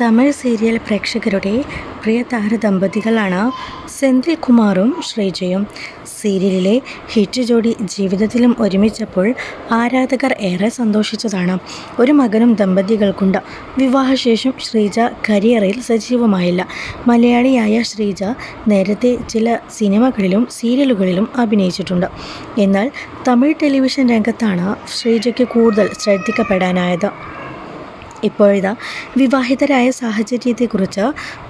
Tamil serial പ്രേക്ഷകരുടെ പ്രിയ താരദമ്പതികളാണ് സെന്തിൽ കുമാറും ശ്രീജയും. സീരിയലിലെ ഹിറ്റ് ജോഡി ജീവിതത്തിലും ഒരുമിച്ചപ്പോൾ ആരാധകർ ഏറെ സന്തോഷിച്ചതാണ്. ഒരു മകനും ദമ്പതികൾക്കുണ്ട്. വിവാഹശേഷം ശ്രീജ കരിയറിൽ സജീവമായില്ല. മലയാളിയായ ശ്രീജ നേരത്തെ ചില സിനിമകളിലും സീരിയലുകളിലും അഭിനയിച്ചിട്ടുണ്ട്. എന്നാൽ തമിഴ് ടെലിവിഷൻ രംഗത്താണ് ശ്രീജയ്ക്ക് കൂടുതൽ ശ്രദ്ധിക്കപ്പെടാനായത്. ഇപ്പോഴിതാ വിവാഹിതരായ സാഹചര്യത്തെക്കുറിച്ച്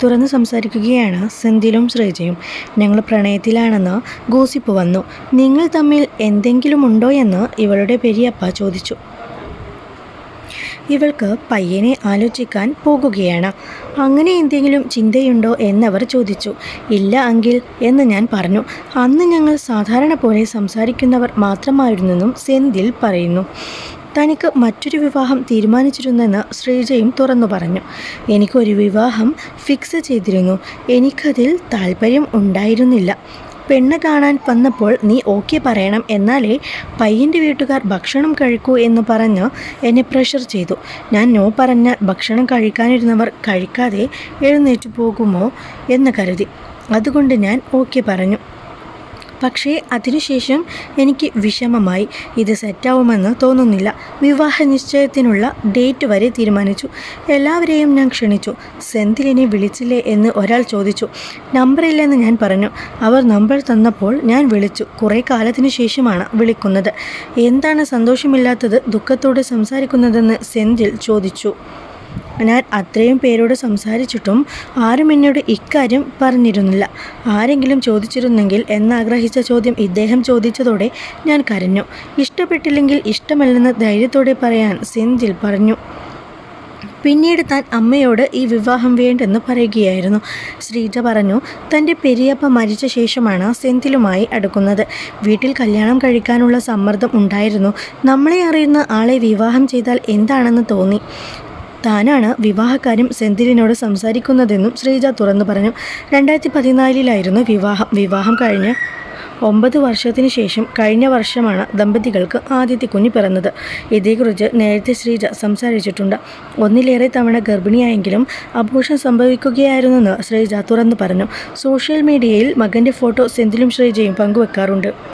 തുറന്ന് സംസാരിക്കുകയാണ് സെന്തിലും ശ്രീജയും. ഞങ്ങൾ പ്രണയത്തിലാണെന്ന് ഗോസിപ്പ് വന്നു. നിങ്ങൾ തമ്മിൽ എന്തെങ്കിലും ഉണ്ടോ എന്ന് ഇവളുടെ പെരിയപ്പ ചോദിച്ചു. ഇവൾക്ക് പയ്യനെ ആലോചിക്കാൻ പോകുകയാണ്. അങ്ങനെ എന്തെങ്കിലും ചിന്തയുണ്ടോ എന്നവർ ചോദിച്ചു. ഇല്ല അങ്കിൽ എന്ന് ഞാൻ പറഞ്ഞു. അന്ന് ഞങ്ങൾ സാധാരണ പോലെ സംസാരിക്കുന്നവർ മാത്രമായിരുന്നെന്നും സെന്തിൽ പറയുന്നു. തനിക്ക് മറ്റൊരു വിവാഹം തീരുമാനിച്ചിരുന്നെന്ന് ശ്രീജയും തുറന്നു പറഞ്ഞു. എനിക്കൊരു വിവാഹം ഫിക്സ് ചെയ്തിരുന്നു. എനിക്കതിൽ താല്പര്യം ഉണ്ടായിരുന്നില്ല. പെണ്ണ് കാണാൻ വന്നപ്പോൾ നീ ഓക്കെ പറയണം എന്നാലേ പയ്യന്റെ വീട്ടുകാർ ഭക്ഷണം കഴിക്കൂ എന്ന് പറഞ്ഞ് എന്നെ പ്രഷർ ചെയ്തു. ഞാൻ നോ പറഞ്ഞാൽ ഭക്ഷണം കഴിക്കാനിരുന്നവർ കഴിക്കാതെ എഴുന്നേറ്റ് പോകുമോ എന്ന് കരുതി. അതുകൊണ്ട് ഞാൻ ഓക്കെ പറഞ്ഞു. പക്ഷേ അതിനുശേഷം എനിക്ക് വിഷമമായി. ഇത് സെറ്റാവുമെന്ന് തോന്നുന്നില്ല. വിവാഹ നിശ്ചയത്തിനുള്ള ഡേറ്റ് വരെ തീരുമാനിച്ചു. എല്ലാവരെയും ഞാൻ ക്ഷണിച്ചു. സെന്തിലിനെ വിളിച്ചില്ലേ എന്ന് ഒരാൾ ചോദിച്ചു. നമ്പറില്ലെന്ന് ഞാൻ പറഞ്ഞു. അവർ നമ്പർ തന്നപ്പോൾ ഞാൻ വിളിച്ചു. കുറേ കാലത്തിന് ശേഷമാണ് വിളിക്കുന്നത്. എന്താണ് സന്തോഷമില്ലാത്തത് ദുഃഖത്തോടെ സംസാരിക്കുന്നതെന്ന് സെന്തിൽ ചോദിച്ചു. ഞാൻ അത്രയും പേരോട് സംസാരിച്ചിട്ടും ആരും എന്നോട് ഇക്കാര്യം പറഞ്ഞിരുന്നില്ല. ആരെങ്കിലും ചോദിച്ചിരുന്നെങ്കിൽ എന്നാഗ്രഹിച്ച ചോദ്യം ഇദ്ദേഹം ചോദിച്ചതോടെ ഞാൻ കരഞ്ഞു. ഇഷ്ടപ്പെട്ടില്ലെങ്കിൽ ഇഷ്ടമല്ലെന്ന് ധൈര്യത്തോടെ പറയാൻ സെന്തിൽ പറഞ്ഞു. പിന്നീട് താൻ അമ്മയോട് ഈ വിവാഹം വേണ്ടെന്ന് പറയുകയായിരുന്നു. ശ്രീജ പറഞ്ഞു തന്റെ പെരിയപ്പ മരിച്ച ശേഷമാണ് സെന്തിലുമായി അടുക്കുന്നത്. വീട്ടിൽ കല്യാണം കഴിക്കാനുള്ള സമ്മർദ്ദം ഉണ്ടായിരുന്നു. നമ്മളെ അറിയുന്ന ആളെ വിവാഹം ചെയ്താൽ എന്താണെന്ന് തോന്നി. താനാണ് വിവാഹക്കാര്യം സെന്തിലിനോട് സംസാരിക്കുന്നതെന്നും ശ്രീജ തുറന്നു പറഞ്ഞു. രണ്ടായിരത്തി പതിനാലിലായിരുന്നു വിവാഹം. വിവാഹം കഴിഞ്ഞ് ഒമ്പത് വർഷത്തിന് ശേഷം കഴിഞ്ഞ വർഷമാണ് ദമ്പതികൾക്ക് ആദ്യത്തെ കുഞ്ഞ് പിറന്നത്. ഇതേക്കുറിച്ച് നേരത്തെ ശ്രീജ സംസാരിച്ചിട്ടുണ്ട്. ഒന്നിലേറെ തവണ ഗർഭിണിയായെങ്കിലും അബോഷം സംഭവിക്കുകയായിരുന്നെന്ന് ശ്രീജ തുറന്നു പറഞ്ഞു. സോഷ്യൽ മീഡിയയിൽ മകന്റെ ഫോട്ടോ സെന്തിലും ശ്രീജയും പങ്കുവെക്കാറുണ്ട്.